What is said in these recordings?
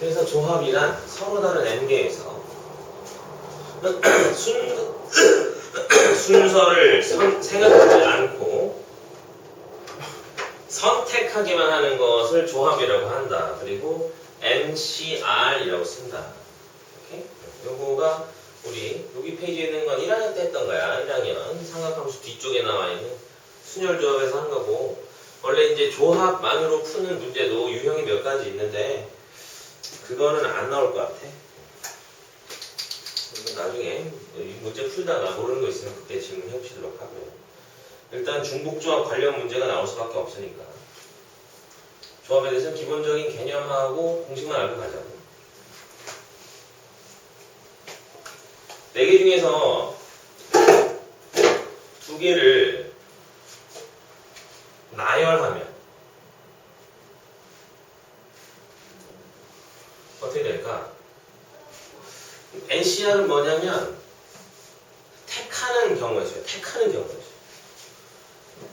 그래서 조합이란 서로 다른 n개에서 순, 순서를 선- 생각하지 않고 선택하기만 하는 것을 조합이라고 한다. 그리고 NCR이라고 쓴다. 요거가 우리 여기 페이지에 있는 건 1학년 때 했던 거야. 1학년 삼각함수 뒤쪽에 나와 있는 순열 조합에서 한 거고 원래 이제 조합만으로 푸는 문제도 유형이 몇 가지 있는데 그거는 안 나올 것 같아. 나중에 이 문제 풀다가 모르는 거 있으면 그때 질문해 보시도록 하고요. 일단 중복조합 관련 문제가 나올 수밖에 없으니까 조합에 대해서는 기본적인 개념하고 공식만 알고 가자고. 네 개 중에서 두 개를 나열하면 어떻게 될까? NCR은 뭐냐면 택하는 경우였어요. 택하는 경우였어요.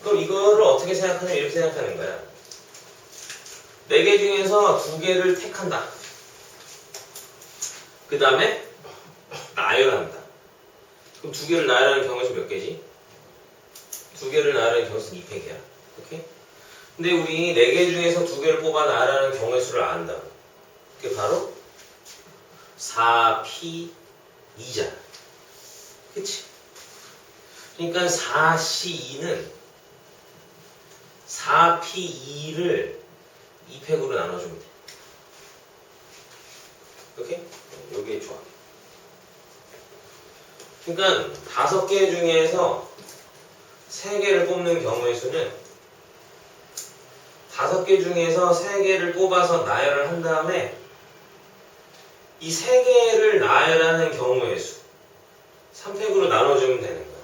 그럼 이거를 어떻게 생각하냐 이렇게 생각하는 거야. 네 개 중에서 두 개를 택한다. 그 다음에 나열한다. 그럼 두 개를 나열하는 경우에서 몇 개지? 두 개를 나열하는 경우에서 2팩이야. 오케이? 근데 우리 네 개 중에서 두 개를 뽑아 나열하는 경우의 수를 안다. 그게 바로 4P2잖아. 그치? 그러니까 4C2는 4P2를 2팩으로 나눠주면 돼. 오케이? 요게 좋아. 그러니까 다섯 개 중에서 세 개를 뽑는 경우의 수는 다섯 개 중에서 세 개를 뽑아서 나열을 한 다음에 이 세 개를 나열하는 경우의 수 3팩으로 나눠주면 되는 거야.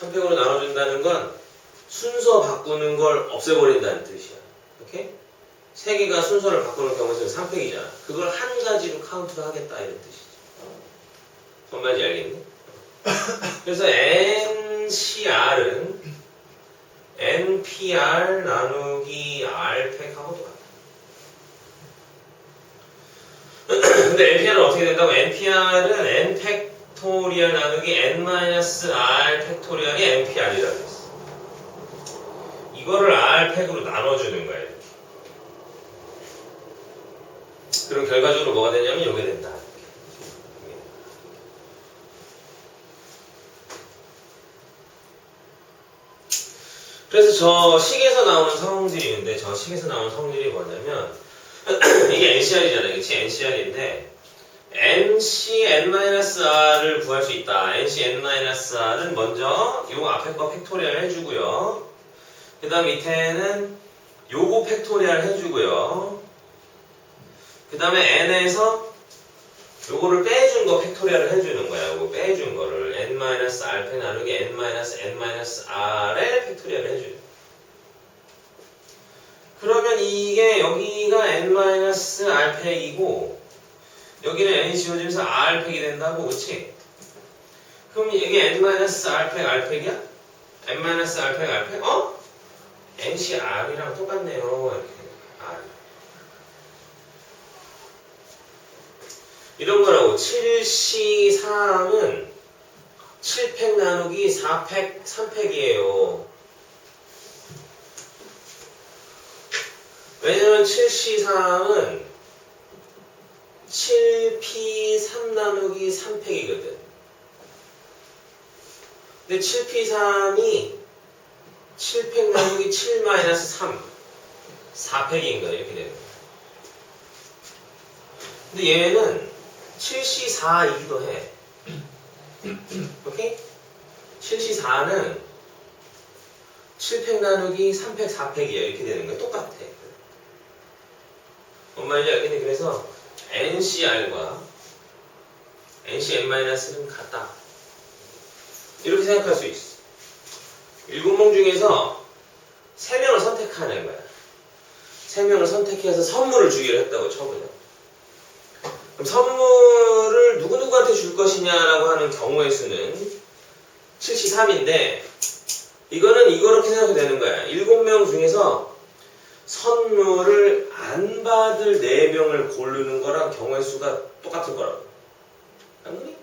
3팩으로 나눠준다는 건 순서 바꾸는 걸 없애버린다는 뜻이야. 오케이? 세 개가 순서를 바꾸는 경우에는 3팩이잖아. 그걸 한 가지로 카운트를 하겠다 이런 뜻이지. 뭔 말인지 알겠니? 그래서 NCR은 NPR 나누기 R팩하고 똑같아. 근데 NPR은 어떻게 된다고? NPR은 N 팩토리얼 나누기 N-R 팩토리얼이 NPR이라고 했어. 이거를 R팩으로 나눠주는 거야, 이렇게. 그럼 결과적으로 뭐가 되냐면 이게 된다. 그래서 저 식에서 나오는 성들이 있는데 저 식에서 나오는 성들이 뭐냐면 이게 NCR이잖아요. 그치? NCR인데 NCN-R을 구할 수 있다. NCN-R은 먼저 요 앞에 거 팩토리얼 해주고요. 그 다음 밑에는 요거 팩토리얼 해주고요. 그 다음에 N에서 요거를 빼준 거 팩토리얼을 해주는 거야. 요거 빼준 거를 N-R팩 나누기 N-N-R의 팩토리얼을 해줘요. 그러면 이게 여기가 N-R팩이고 여기는 N이 지워지면서 R팩이 된다고 그치? 그럼 이게 N-R팩 R팩이야? N-R팩 R팩? 어? NCR이랑 똑같네요. 이렇게 R. 이런 거라고 7C3은 7팩 나누기 4팩 3팩이에요. 왜냐면 7C3은 7P3 나누기 3팩이거든. 근데 7P3이 7팩 나누기 7 마이너스 3 4팩인 거야 이렇게 되는 거야. 근데 얘는 7C4이기도 해. 오케이? 7C4는 7팩 나누기 3팩 4팩이야 이렇게 되는 거야 똑같아. 뭔 말인지 알겠니? 그래서 NCR과 NCN-는 같다. 이렇게 생각할 수 있어. 일곱 명 중에서 세 명을 선택하는 거야. 세 명을 선택해서 선물을 주기로 했다고 쳐보자. 그럼 선물을 누구누구한테 줄 것이냐라고 하는 경우의 수는 73인데 이거는 이거렇게 생각이 되는 거야. 일곱 명 중에서 선물을 안 받을 4명을 고르는 거랑 경우의 수가 똑같을 거라고. 안 그래?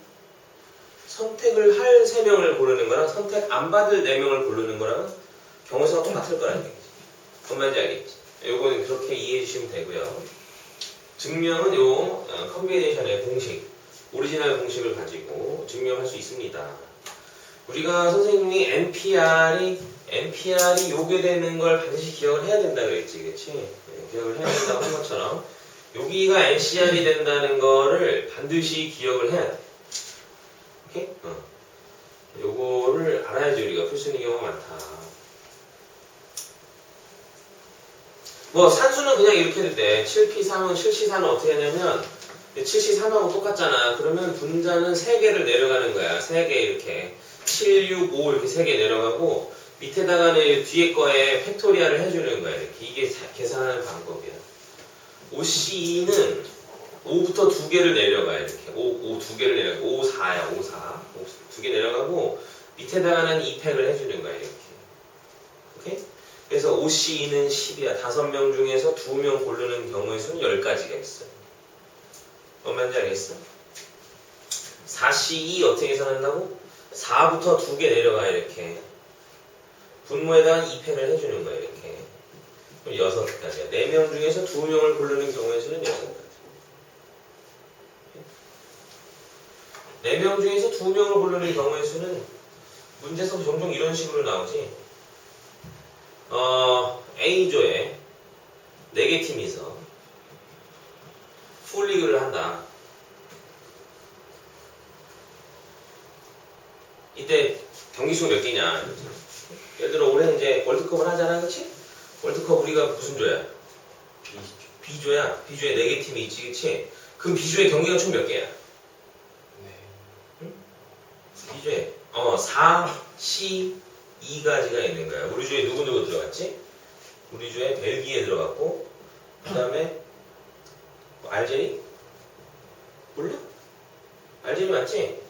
선택을 할 3명을 고르는 거랑 선택 안 받을 4명을 고르는 거랑 경우의 수가 똑같을 거라는 얘기지. 뭔 말인지 알겠지? 요거는 그렇게 이해해 주시면 되고요. 증명은 요 어, 컨비네이션의 공식, 오리지널 공식을 가지고 증명할 수 있습니다. 우리가 선생님이 NPR이 NPR이 요게 되는 걸 반드시 기억을 해야 된다 그랬지, 그렇지? 기억을 해야 된다고 한 것처럼 여기가 NCR이 된다는 거를 반드시 기억을 해야 돼. 오케이? 어. 요거를 알아야지 우리가 풀 수 있는 경우가 많다. 뭐 산수는 그냥 이렇게 해도 돼. 7P3은 7C4는 어떻게 하냐면 7C3하고 똑같잖아. 그러면 분자는 3개를 내려가는 거야. 3개 이렇게. 7, 6, 5 이렇게 3개 내려가고 밑에다가는 뒤에 거에 팩토리아를 해주는 거야. 이렇게. 이게 자- 계산하는 방법이야. OCE는 5부터 2개를 내려가 이렇게. 5, 5 2개를 내려가. 5, 4야. 5, 4. 2개 내려가고 밑에다가는 2팩을 해주는 거야. 이렇게. 오케이? 그래서 OCE는 10이야. 5명 중에서 2명 고르는 경우의 수는 10가지가 있어요. 뭔 말인지 알겠어? 4CE 어떻게 계산한다고? 4부터 2개 내려가 이렇게. 분모에다가 2팩을 해주는 거야 이렇게. 그럼 6가지야. 4명 중에서 2명을 고르는 경우의 수는 6가지. 4명 중에서 2명을 고르는 경우의 수는 문제에서 종종 이런 식으로 나오지. 어, A조에 4개 팀이서 풀리그를 한다. 이때 경기 수가 몇 개냐? 예를 들어 올해 이제 월드컵을 하잖아, 그렇지? 월드컵 우리가 무슨 조야? B조야. B조에 4개 팀이 있지, 그렇지? 그럼 B조의 경기가 총 몇 개야? 네. B조에 어 4, C, 2가지가 있는 거야. 우리 조에 누구 누구 들어갔지? 우리 조에 벨기에 들어갔고 그 다음에 알제리? 몰라? 알제리 맞지?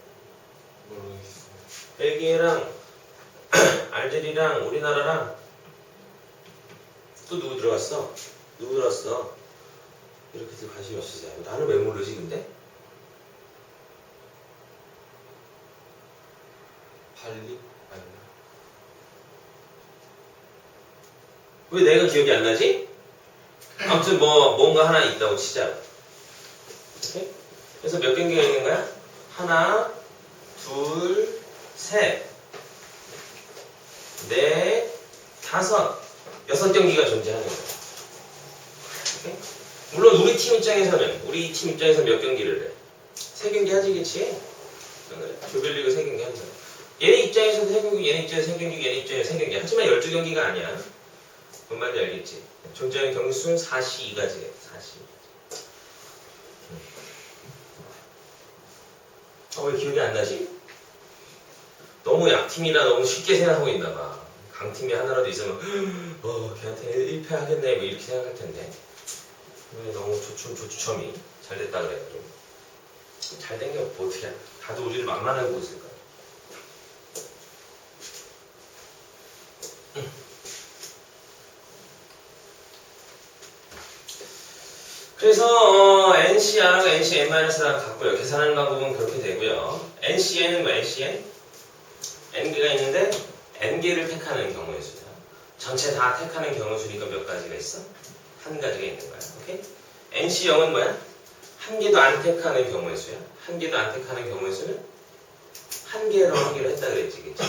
모르겠어요. 벨기에랑 알제리랑 우리나라랑 또 누구 들어갔어? 누구 들어갔어? 이렇게들 관심이 없으세요. 나는 왜 모르지 근데? 발리? 아니요. 왜 내가 기억이 안 나지? 아무튼 뭐 뭔가 하나 있다고 치자. 그래서 몇 경기가 있는 거야? 하나, 둘, 셋, 넷, 다섯, 여섯 경기가 존재하는. 오케이? 물론 우리 팀 입장에서는 우리 팀 입장에서 몇 경기를 해? 세 경기 하지 그치? 조별리그 세 경기 거야. 얘네 입장에서도 세 경기, 얘네 입장에서 세 경기, 얘네 입장에서 세 경기. 하지만 12경기가 아니야. 뭔 말인지 알겠지? 존재하는 경기 수는 4시 2가지예요. 4시. 어, 왜 기억이 안 나지? 너무 약팀이라 너무 쉽게 생각하고 있나 봐. 강팀이 하나라도 있으면 어, 걔한테 1패 하겠네 뭐 이렇게 생각할 텐데. 왜 너무 조춤 조추첨이 잘 됐다 그래. 좀잘 된게 뭐 어떻게 다들 우리를 만만하고 있을까? 그래서 어, NCR하고 NCN-랑 같고요. 계산하는 방법은 그렇게 되고요. NCN은 뭐 NCN? N개가 있는데 N개를 택하는 경우의 수야. 전체 다 택하는 경우 수니까 몇 가지가 있어? 한 가지가 있는 거야. 오케이? NC0은 뭐야? 한 개도 안 택하는 경우의 수야. 한 개도 안 택하는 경우의 수는 한 개로 하기로 했다 그랬지, 그치?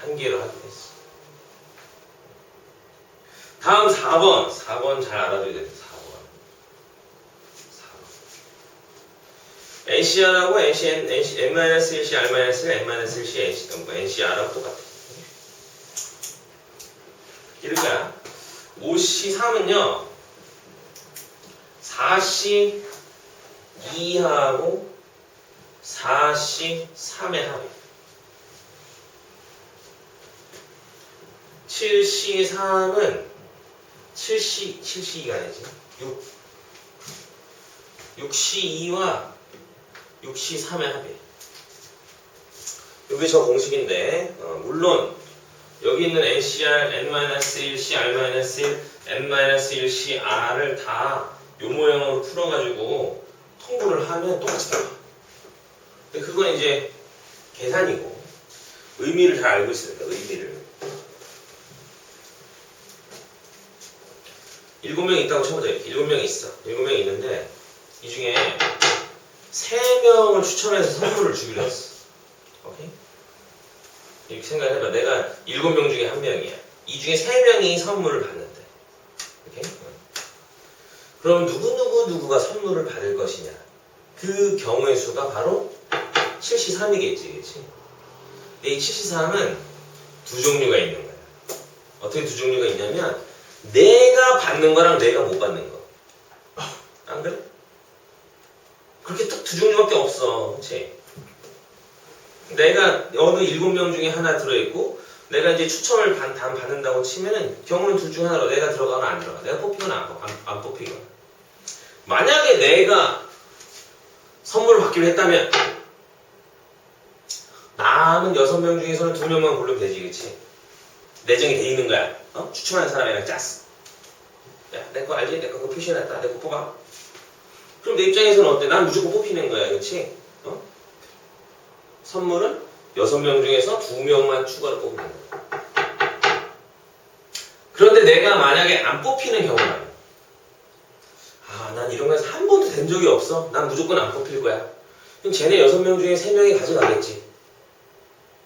한 개로 하기로 했어. 다음 4번. 4번 잘 알아둬야 돼. 4번. 4번. NCR하고 NCN, NC, N-1C, R-1, N-1C, NC, 뭐 NCR하고 똑같아. 이럴까? 5C3은요, 4C 2하고 4C 3의 합이. 7C 3은 7C, 7C 2가 아니지. 6. 6C 2와 6C 3의 합이에요. 이게 저 공식인데, 어, 물론 여기 있는 NCR, N-1C, R-1 n-1c r을 다 요 모형으로 풀어가지고 통분을 하면 똑같이 나와. 근데 그건 이제 계산이고 의미를 잘 알고 있으니까 의미를. 일곱 명 있다고 쳐보자 이렇게 일곱 명 있어. 일곱 명 있는데 이 중에 세 명을 추천해서 선물을 주기로 했어. 오케이? 이렇게 생각해봐. 내가 일곱 명 중에 한 명이야. 이 중에 세 명이 선물을 받는데. 오케이? 어. 그럼 누구누구 누구가 선물을 받을 것이냐? 그 경우의 수가 바로 73이겠지, 그치? 근데 이 73은 두 종류가 있는 거야. 어떻게 두 종류가 있냐면, 내가 받는 거랑 내가 못 받는 거. 안 그래? 그렇게 딱 두 종류밖에 없어, 그치? 내가 어느 일곱 명 중에 하나 들어있고, 내가 이제 추첨을 받, 단 받는다고 치면은 경우는 둘 중 하나로 내가 들어가거나 안 들어가. 내가 뽑히거나 안, 뽑- 안, 안 뽑히거나. 만약에 내가 선물을 받기로 했다면 남은 여섯 명 중에서는 두 명만 고르면 되지, 그치? 내정이 돼 있는 거야. 어? 추천하는 사람이랑 짰어. 야, 내 거 알지? 내 거 표시해놨다. 내 거 뽑아. 그럼 내 입장에서는 어때? 난 무조건 뽑히는 거야, 그치? 어? 선물은 여섯 명 중에서 두 명만 추가로 뽑는 거야. 그런데 내가 만약에 안 뽑히는 경우라면 아, 난 이런 거에서 한 번도 된 적이 없어. 난 무조건 안 뽑힐 거야. 그럼 쟤네 여섯 명 중에 세 명이 가져가겠지.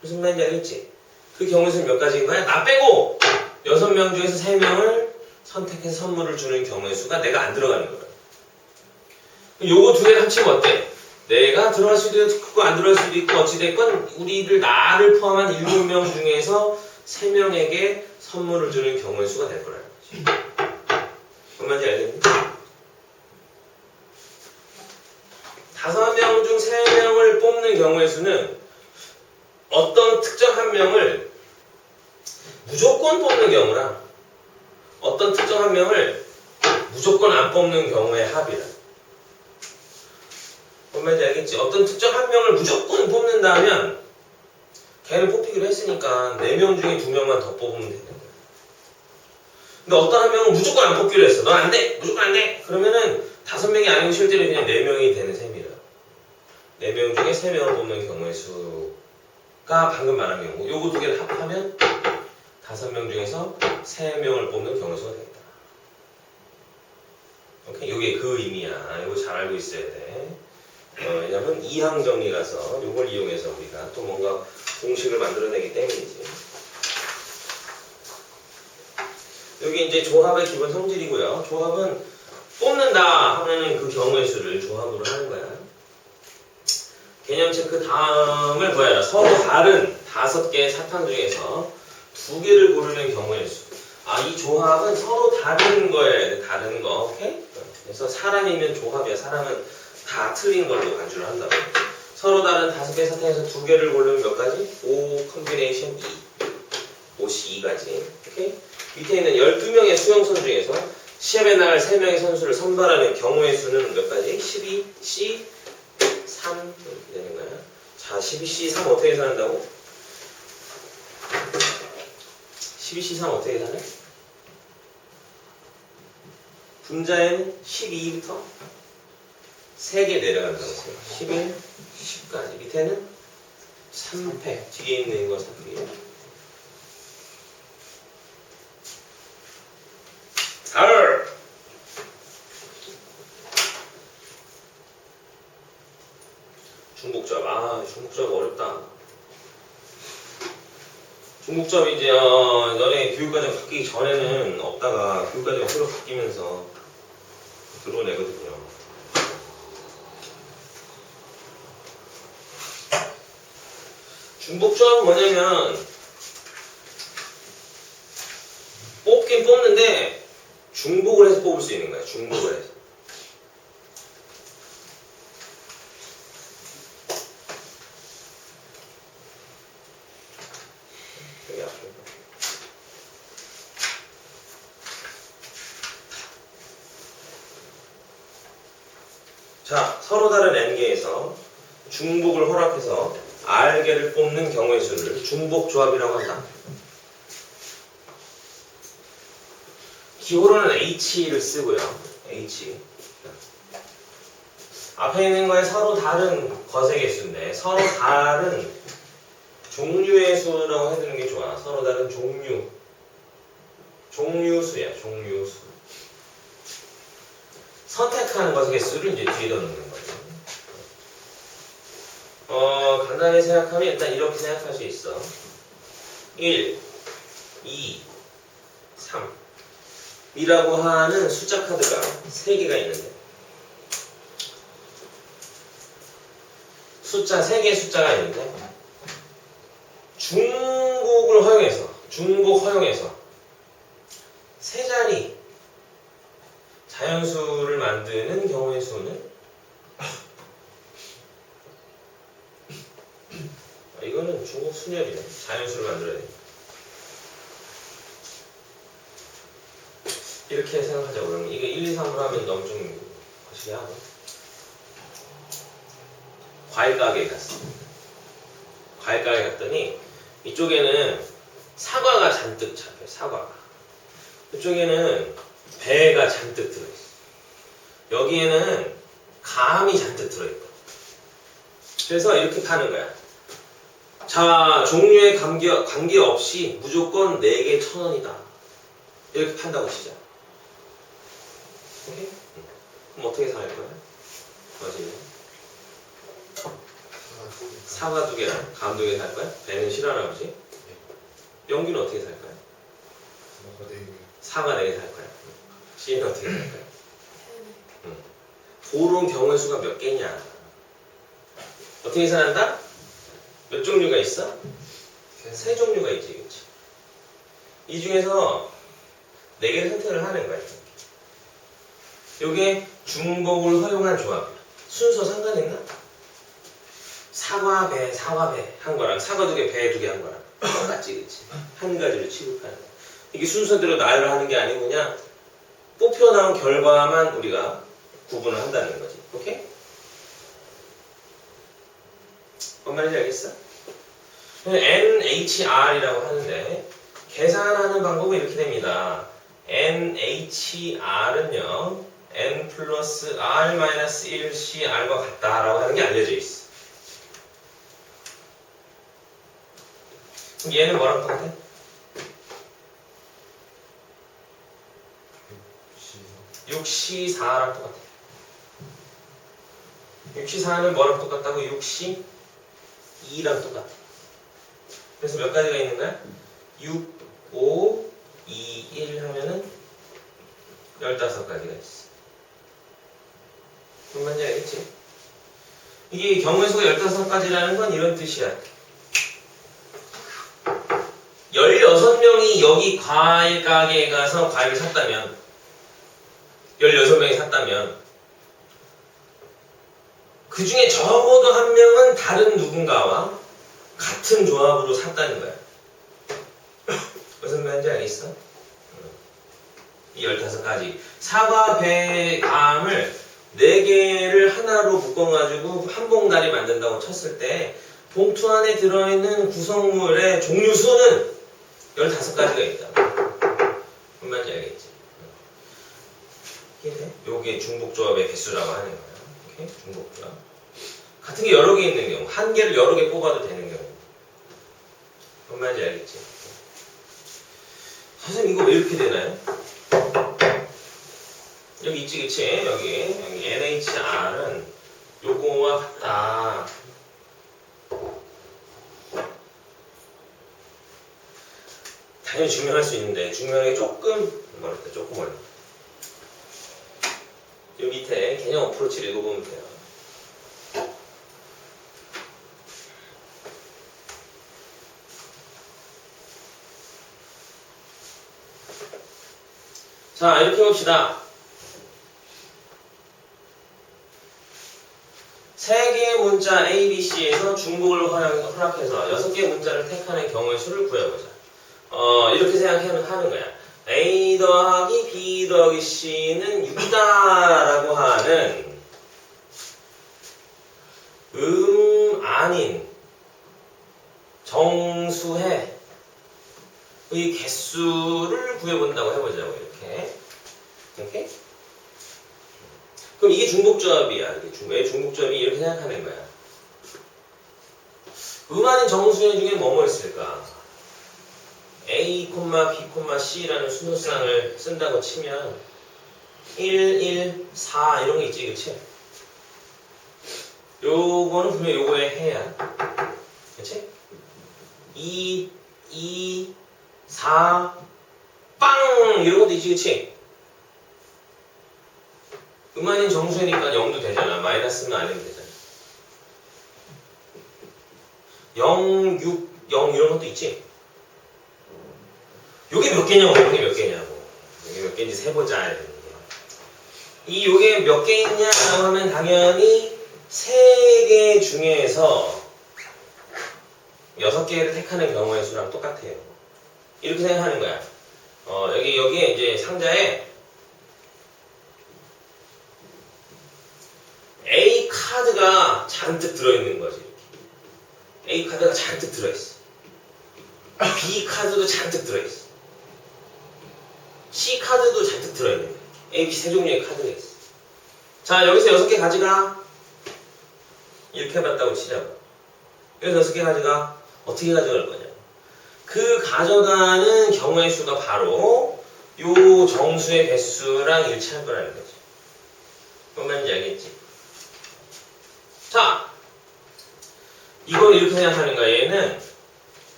무슨 말인지 알겠지? 그 경우에서는 몇 가지인 거야? 나 빼고 여섯 명 중에서 세 명을 선택해서 선물을 주는 경우의 수가 내가 안 들어가는 거야. 요거 두 개를 합치면 어때? 내가 들어갈 수도 있고 안 들어갈 수도 있고 어찌됐건 우리를 나를 포함한 일곱 명 중에서 세 명에게 선물을 주는 경우의 수가 될 거라는 거지. 뭔 말인지 알겠니? 다섯 명 중 세 명을 뽑는 경우의 수는 어떤 특정 한 명을 무조건 뽑는 경우랑 어떤 특정 한 명을 무조건 안 뽑는 경우의 합이다. 뭔 말인지 알겠지? 어떤 특정 한 명을 무조건 뽑는다 하면 걔를 뽑히기로 했으니까 네명 중에 두 명만 더 뽑으면 되는 거야. 근데 어떤 한 명은 무조건 안 뽑기로 했어. 너안 돼! 무조건 안 돼! 그러면은 다섯 명이 아니고 실제로 그냥 네 명이 되는 셈이라. 네명 중에 세 명을 뽑는 경우의 수가 방금 말한 경우. 요거 두 개를 합하면 다섯 명 중에서 세 명을 뽑는 경우의 수가 되겠다. 오케이? 요게 그 의미야. 요거 잘 알고 있어야 돼. 어, 왜냐면 이항 정리라서 요걸 이용해서 우리가 또 뭔가 공식을 만들어내기 때문이지. 여기 이제 조합의 기본 성질이고요. 조합은 뽑는다 하면은 그 경우의 수를 조합으로 하는 거야. 개념 체크 다음을 뭐야? 서로 다른 다섯 개의 사탕 중에서 두 개를 고르는 경우의 수. 아, 이 조합은 서로 다른 거예요. 다른 거. 오케이? 그래서 사람이면 조합이야. 사람은 다 틀린 걸로 간주를 한다고. 서로 다른 다섯 개의 사탕에서 두 개를 고르면 몇 가지? O 컨비네이션 2. OC 2가지. 오케이? 밑에 있는 12명의 수영선 중에서 시합에 나갈 3명의 선수를 선발하는 경우의 수는 몇 가지? 12, C, 3 이렇게 되는 거야. 자, 12C 3 어떻게 계산한다고? 12C 3 어떻게 계산해? 분자에는 12부터 3개 내려간다고 했어요. 11, 10까지. 밑에는 3패. 뒤에 있는 거 3패. 알! 중복잡. 아, 중복잡 어렵다. 중복잡이 이제, 어, 너네 교육과정 바뀌기 전에는 없다가 교육과정 새로 바뀌면서 들어온 애거든요. 중복잡은 뭐냐면, 뽑긴 뽑는데, 중복을 해서 뽑을 수 있는 거야. 중복을 해서. 자, 서로 다른 n개에서 중복을 허락해서 개를 뽑는 경우의 수를 중복 조합이라고 한다. 기호로는 H를 쓰고요. H. 앞에 있는 거에 서로 다른 거세 개수인데 서로 다른 종류의 수라고 해두는 게 좋아. 서로 다른 종류. 종류수야, 종류수. 선택하는 것의 개수를 이제 뒤에다 넣는 거죠. 어, 간단히 생각하면 일단 이렇게 생각할 수 있어. 1, 2, 3. 이라고 하는 숫자 카드가 3개가 있는데 숫자 3개의 숫자가 있는데 중복을 허용해서 중복 허용해서 세 자리 자연수를 만드는 경우의 수는 아, 이거는 중복 순열이네 자연수를 만들어야 돼 이렇게 생각하자고 그러면. 이게 1, 2, 3으로 하면 너무 좀 거시기 하고. 과일 가게에 갔어. 과일 가게 갔더니 이쪽에는 사과가 잔뜩 잡혀 사과가 이쪽에는 배가 잔뜩 들어있어. 여기에는 감이 잔뜩 들어있고. 그래서 이렇게 파는 거야 자 종류에 관계, 관계없이 무조건 4개 천 원이다 이렇게 판다고 치자 오케이? 응. 그럼 어떻게 살 거야? 맞지? 사과 두 개랑 감 두 개 살 거야? 배는 싫어하나 보지? 연기는 어떻게 살 거야? 사과 네 개 살 거야? C는 어떻게 살 거야? 그런 경우의 수가 몇 개냐? 어떻게 계산한다? 몇 종류가 있어? 세 종류가 있지, 그렇지? 이 중에서 네 개를 선택을 하는 거야. 요게 중복을 허용한 조합이야. 순서 상관있나? 사과 배, 사과 배 한 거랑 사과 두 개, 배 두 개 한 거랑 똑같지, 그렇지? 한 가지로 취급하는 거야. 이게 순서대로 나열을 하는 게 아니고 그냥 뽑혀 나온 결과만 우리가 구분을 한다는 거지. 오케이? 뭔 말인지 알겠어? NHR이라고 하는데 계산하는 방법은 이렇게 됩니다. NHR은요, N 플러스 R 마이너스 1C R과 같다라고 하는 게 알려져 있어. 그럼 얘는 뭐랑 똑같아? 시 6C4랑 똑같아. 6C4는 뭐랑 똑같다고? 6C2랑 똑같아. 그래서 몇 가지가 있는 거야? 6, 5, 2, 1 하면은 15가지가 있어. 무슨 말인지 알겠지? 이게 경우의 수가 15가지라는 건 이런 뜻이야. 16명이 여기 과일 가게에 가서 과일을 샀다면 16명이 샀다면 그 중에 적어도 한 명은 다른 누군가와 같은 조합으로 샀다는 거야. 무슨 말인지 알겠어? 이 15가지. 사과, 배, 감을 4개를 하나로 묶어가지고 한 봉다리 만든다고 쳤을 때 봉투 안에 들어있는 구성물의 종류 수는 15가지가 있다. 무슨 말인지 알겠지? 이게 중복조합의 개수라고 하는 거야. 오케이? 중복조합. 같은 게 여러 개 있는 경우, 한 개를 여러 개 뽑아도 되는 경우. 뭔 말인지 알겠지? 선생님 이거 왜 이렇게 되나요? 여기 있지 그치? 여기 여기 NHR은 요거와 같다. 당연히 증명할 수 있는데 증명하기 조금 어렵다 조금 어렵다. 요 밑에 개념 어프로치를 읽어보면 돼요. 자, 이렇게 봅시다. 세 개의 문자 A, B, C에서 중복을 허락- 허락해서 여섯 개의 문자를 택하는 경우의 수를 구해보자. 어, 이렇게 생각하면 하는 거야. A 더하기 B 더하기 C는 6이다라고 하는 음 아닌 정수의 개수를 구해본다고 해보자고 이렇게. 이렇게? 그럼 이게 중복조합이야 왜 중복조합이 이렇게 생각하는 거야? 음 아닌 정수의 중에 뭐뭐 있을까? A, B, C라는 순서상을 쓴다고 치면 1, 1, 4 이런 게 있지, 그치? 요거는 분명 요거에 해야. 그치? 2, 2, 4, 빵! 이런 것도 있지, 그치? 음안인 정수니까 0도 되잖아. 마이너스는 안 해도 되잖아. 0, 6, 0 이런 것도 있지? 요게 몇 개냐고, 요게 몇 개냐고. 요게 몇 개인지 세보자. 이러는 게. 이 요게 몇 개 있냐라고 하면 당연히 세 개 중에서 여섯 개를 택하는 경우의 수랑 똑같아요. 이렇게 생각하는 거야. 어, 여기, 여기에 이제 상자에 A 카드가 잔뜩 들어있는 거지. A 카드가 잔뜩 들어있어. B 카드도 잔뜩 들어있어. C 카드도 잔뜩 들어있는 거야. A, B 세 종류의 카드가 있어. 자, 여기서 여섯 개 가져가. 이렇게 해봤다고 치자고. 여기서 여섯 개 가져가. 어떻게 가져갈 거냐. 그 가져가는 경우의 수가 바로 요 정수의 개수랑 일치할 거라는 거지. 뭔 말인지 알겠지? 자, 이걸 이렇게 생각하는 거야. 얘는,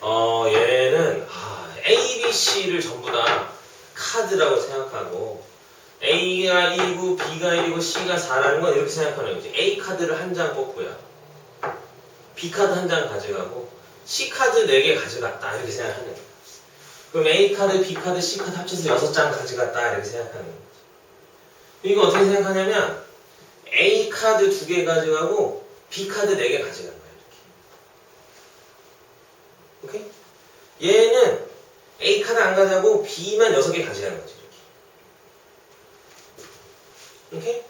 어, 얘는, 아, A, B, C를 전부 다 카드라고 생각하고, A가 1이고, B가 1이고, C가 4라는 건 이렇게 생각하는 거지. A 카드를 한 장 뽑고요. B 카드 한 장 가져가고, C 카드 4개 가져갔다. 이렇게 생각하는 거야. 그럼 A 카드, B 카드, C 카드 합쳐서 6장 가져갔다. 이렇게 생각하는 거지. 이거 어떻게 생각하냐면, A 카드 2개 가져가고 B 카드 4개 가져간 거야 이렇게. 오케이? 얘는 카드 안 가져가고 B만 6개 가져가는 이렇게. 오케이?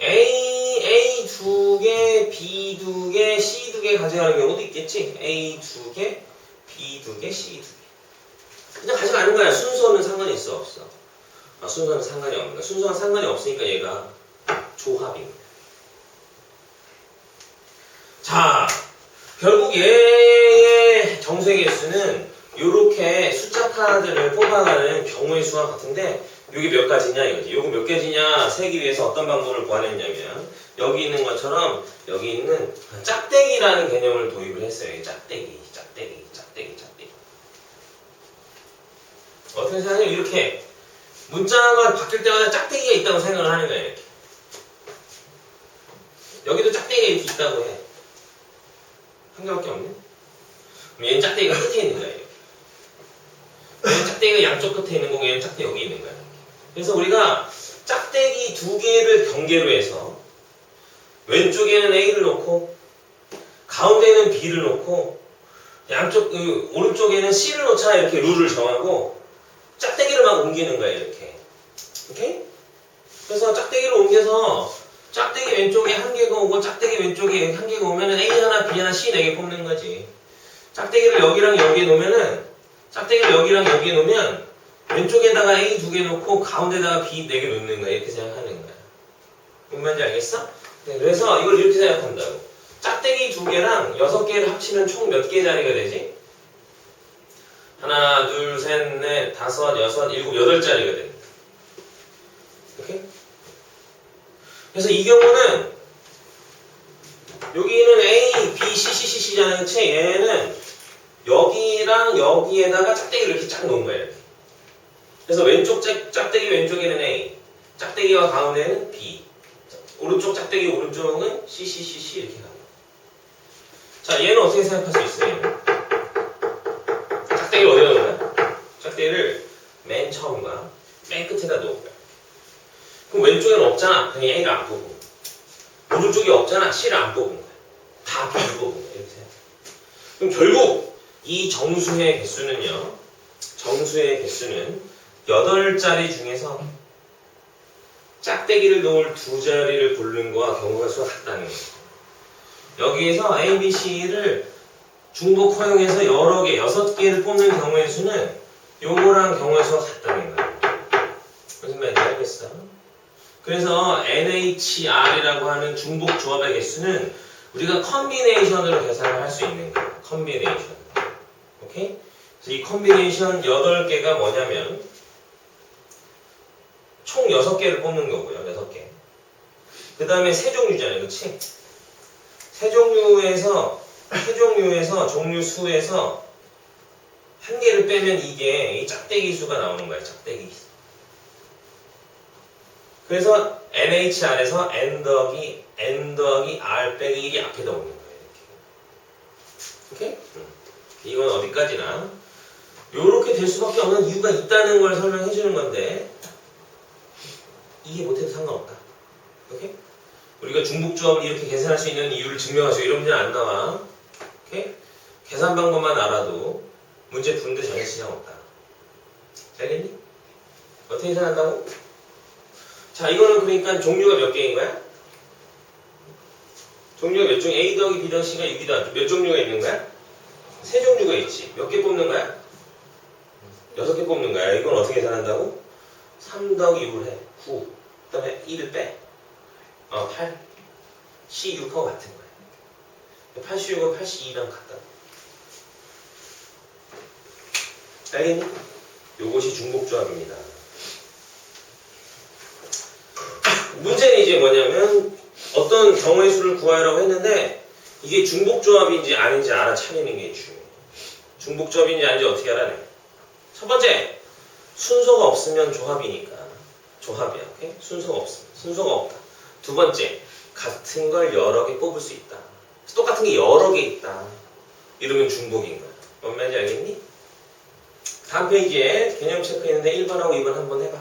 A, A 2개, B 2개, C 2개 가져가는 경우도 있겠지? A 2개, B 2개, C 2개. 그냥 가져가는 거야. 순서는 상관이 있어, 없어? 아, 순서는 상관이 없는 거야. 순서가 상관이 없으니까 얘가 조합입니다. 자, 결국 얘의 정수의 개수는 이렇게 숫자 카드를 뽑아가는 경우의 수와 같은데 이게 몇 가지냐 이거지. 요거 몇 가지냐 세기 위해서 어떤 방법을 구하냈냐면 여기 있는 것처럼 여기 있는 짝대기라는 개념을 도입을 했어요. 이 짝대기, 짝대기, 짝대기, 짝대기. 어떻게 생각하냐면 이렇게 문자가 바뀔 때마다 짝대기가 있다고 생각을 하는 거예요. 이렇게. 여기도 짝대기가 있다고 해. 한 개밖에 없네. 얘는 짝대기가 끝에 있는 거예요. 얘는 짝대기가 양쪽 끝에 있는 거고 얘는 짝대기 여기 있는 거야. 그래서 우리가 짝대기 두 개를 경계로 해서 왼쪽에는 A를 놓고 가운데는 B를 놓고 양쪽 그, 오른쪽에는 C를 놓자 이렇게 룰을 정하고 짝대기를 막 옮기는 거예요 이렇게 오케이? 그래서 짝대기를 옮겨서 짝대기 왼쪽에 한 개가 오고 짝대기 왼쪽에 한 개가 오면은 A 하나 B 하나 C 네 개 뽑는 거지 짝대기를 여기랑 여기에 놓으면은 짝대기를 여기랑 여기에 놓으면 왼쪽에다가 A 두 개 놓고 가운데다가 B 네 개 놓는 거야 이렇게 생각하는 거야 뭔 말인지 알겠어? 네, 그래서 이걸 이렇게 생각한다고 짝대기 두 개랑 여섯 개를 합치면 총 몇 개의 자리가 되지? 하나, 둘, 셋, 넷, 다섯, 여섯, 일곱, 여덟 자리가 됩니다. 이렇게? 그래서 이 경우는 여기는 A, B, C, C, C, C잖아요. 그치? 얘는 여기랑 여기에다가 짝대기를 이렇게 쫙 놓은 거예요. 그래서 왼쪽 짝, 짝대기 왼쪽에는 A, 짝대기와 가운데는 B, 오른쪽 짝대기 오른쪽은 C, C, C, C 이렇게 가요. 자, 얘는 어떻게 생각할 수 있어요? 짝대기를 어디다 거야? 짝대기를 맨 처음과 맨 끝에다 거야. 그럼 왼쪽에는 없잖아. 그냥 A를 안 뽑고. 오른쪽에 없잖아. C를 안 뽑은 거야. 다 B를 뽑은 거야. 이렇게 생각. 그럼 결국 이 정수의 개수는요. 정수의 개수는 8자리 중에서 짝대기를 놓을 두 자리를 고른 거와 경우가 수가 같다는 거예요. 여기에서 A, B, C를 중복 허용해서 여러 개, 여섯 개를 뽑는 경우의 수는 요거랑 경우의 수가 같다는 거예요. 무슨 말인지 알겠어? 그래서 NHR이라고 하는 중복 조합의 개수는 우리가 컨비네이션으로 계산을 할 수 있는 거예요. 컨비네이션. 오케이? 그래서 이 컨비네이션 8개가 뭐냐면 총 6개를 뽑는 거고요. 6개. 그 다음에 세 종류잖아요. 그치? 세 종류에서 세 종류에서 종류 수에서 한 개를 빼면 이게 이 짝대기 수가 나오는 거예요. 짝대기 수. 그래서 NHR에서 N 더하기 N 더하기 R 빼기 1이 앞에다 오는 거예요. 이렇게. 오케이? 응. 이건 어디까지나 요렇게 될 수밖에 없는 이유가 있다는 걸 설명해 주는 건데 이해 못해도 상관없다. 오케이? 우리가 중복조합을 이렇게 계산할 수 있는 이유를 증명하시고 이런 문제는 안 나와. 오케이? 계산 방법만 알아도 문제 푸는데 전혀 지장 없다. 알겠니? 어떻게 계산한다고? 자, 이거는 그러니까 종류가 몇 개인 거야? 종류가 몇 종? A 더하기 B 더하기 C가 6이다. 몇 종류가 있는 거야? 세 종류가 있지. 몇 개 뽑는 거야? 여섯 개 뽑는 거야. 이건 어떻게 계산한다고? 3 더하기 6을 해. 9. 그 다음에 1을 빼. 어, 8. C 6하고 같은 거야. 86은 82랑 같다. 알겠니? 요것이 중복조합입니다. 문제는 이제 뭐냐면 어떤 경우의 수를 구하라고 했는데 이게 중복조합인지 아닌지 알아차리는 게 중요해요. 중복조합인지 아닌지 어떻게 알아내? 첫 번째, 순서가 없으면 조합이니까. 조합이야. 오케이? 순서가 없으면. 순서가 없다. 두 번째, 같은 걸 여러 개 뽑을 수 있다. 똑같은 게 여러 개 있다. 이러면 중복인 거야. 뭔 말인지 알겠니? 다음 페이지에 개념 체크했는데 1번하고 2번 한번 해봐.